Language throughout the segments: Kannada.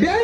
Yeah.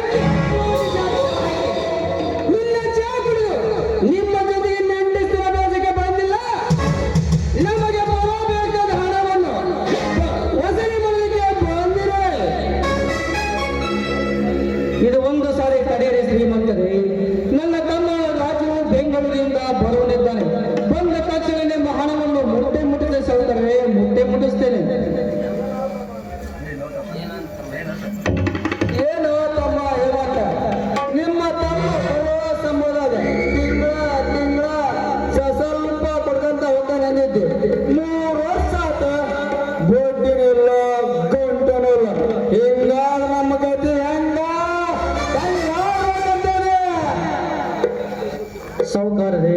ಸಾಹುಕಾರರೇ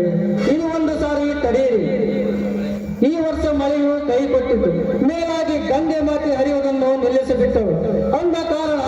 ಒಂದು ಸಾರಿ ತಡೆಯಿರಿ. ಈ ವರ್ಷ ಮಳೆಯು ಕೈ ಕೊಟ್ಟಿತು ಮೇಲಾಗಿ ಗಂಗೆ ಮಾತೆ ಹರಿಯುವುದನ್ನು ನಿಲ್ಲಿಸಿಬಿಟ್ಟವು ಅಂದ ಕಾರಣ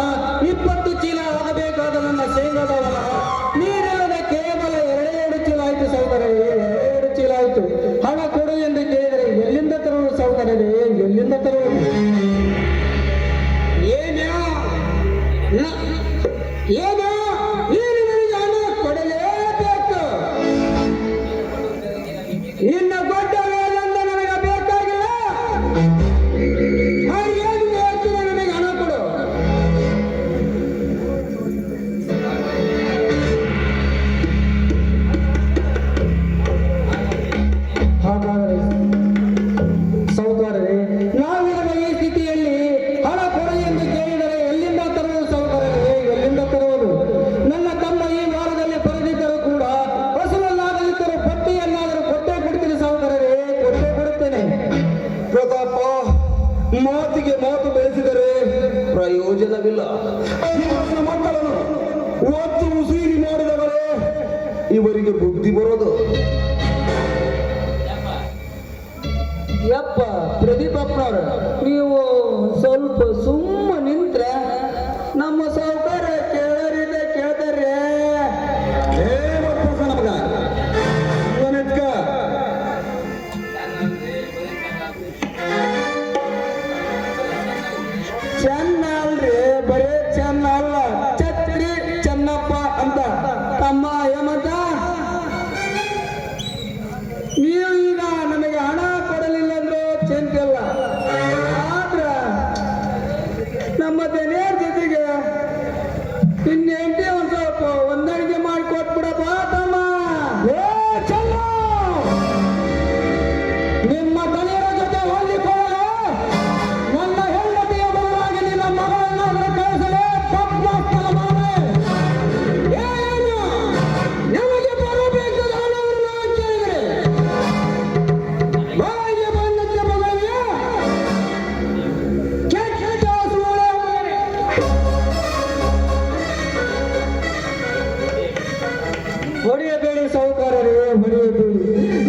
ಇವರಿಗೆ ಬುದ್ಧಿ ಬರೋದು. ಯಪ್ಪ ಪ್ರದೀಪ್ ಅಪ್ಪನವ್ರ ನೀವು de ಹೊಡೆಯಬೇಡಿ ಸಾಹುಕಾರರೇ ಹೊಡೆಯಬೇಡಿ.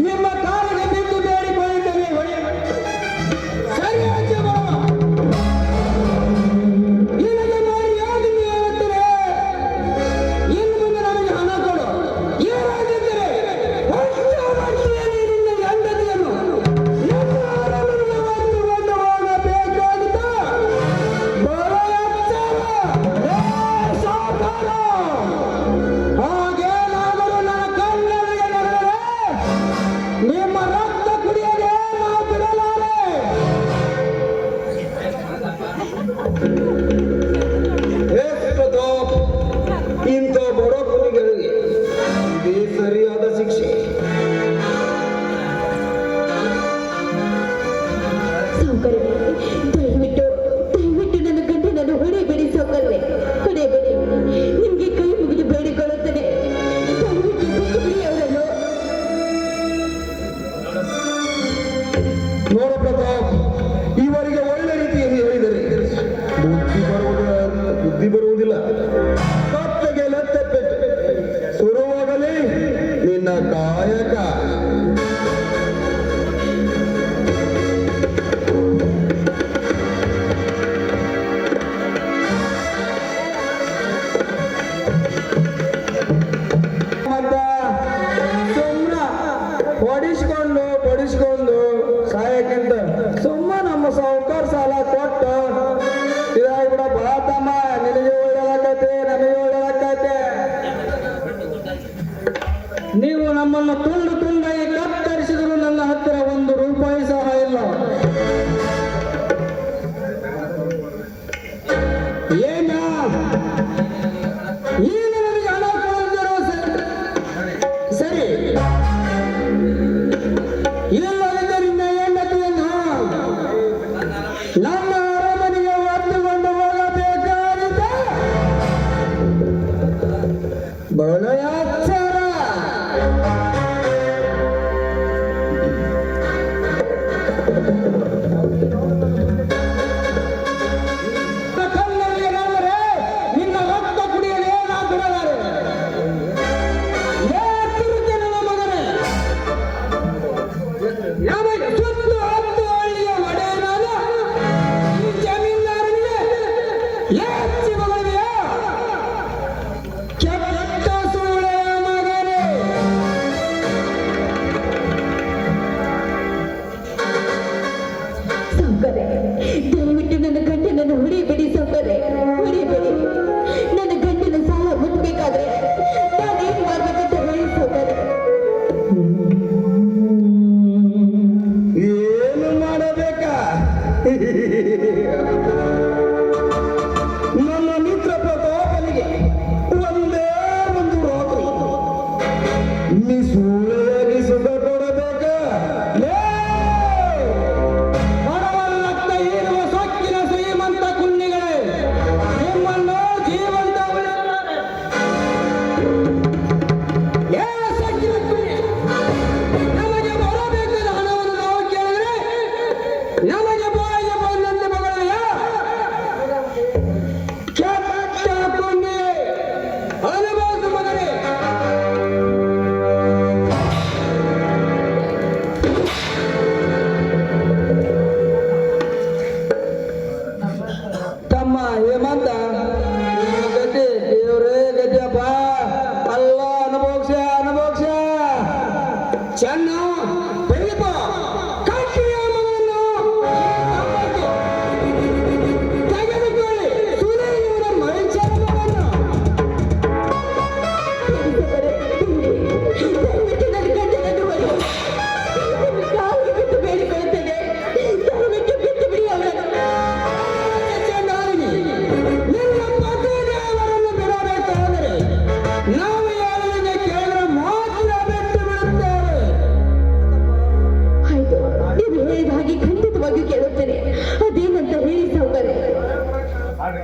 cueca, olha cara. Pode esconder. Yeah. Chano.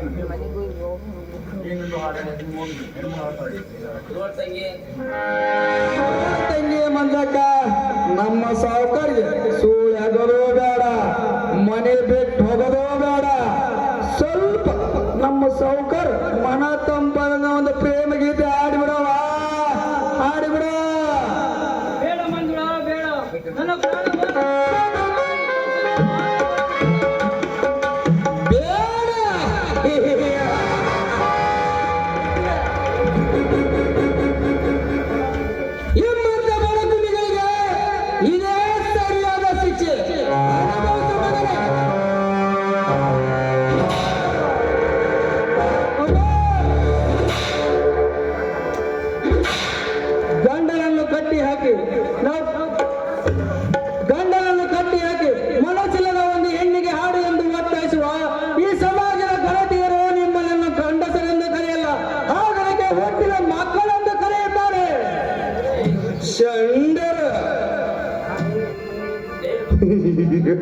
ಮನೆಗೂ ತಂಗಿ ಮಂಜಕ್ಕ ನಮ್ಮ ಸಾವುಕಾರ್ಯ ಸುಳ್ಳು ಬೇಡ. ಮನೆ ಬಿಟ್ಟು ಹೋಗೋದು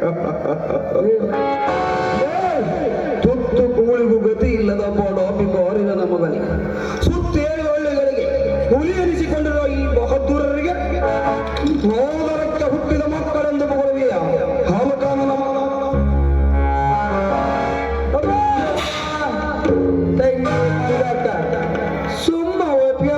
ತುತ್ತು ಕೂಳಿಗೂ ಗತಿ ಇಲ್ಲದ ಡಾಪಿ ಬಾರಿದ ನಮ್ಮ ಬಲಿ. ಸುತ್ತೇಳು ಒಳ್ಳೆಗಳಿಗೆ ಹುಲಿ ಎನಿಸಿಕೊಂಡಿರುವ ಈ ಬಹದ್ದೂರರಿಗೆ ನೋದರಕ್ಕೆ ಹುಟ್ಟಿದ ಮಕ್ಕಳೆಂದು ಹೊರವಿಯ ಹಾಲುಕಾನ ಸುಮ್ಮ ಒಪ್ಪಿಯ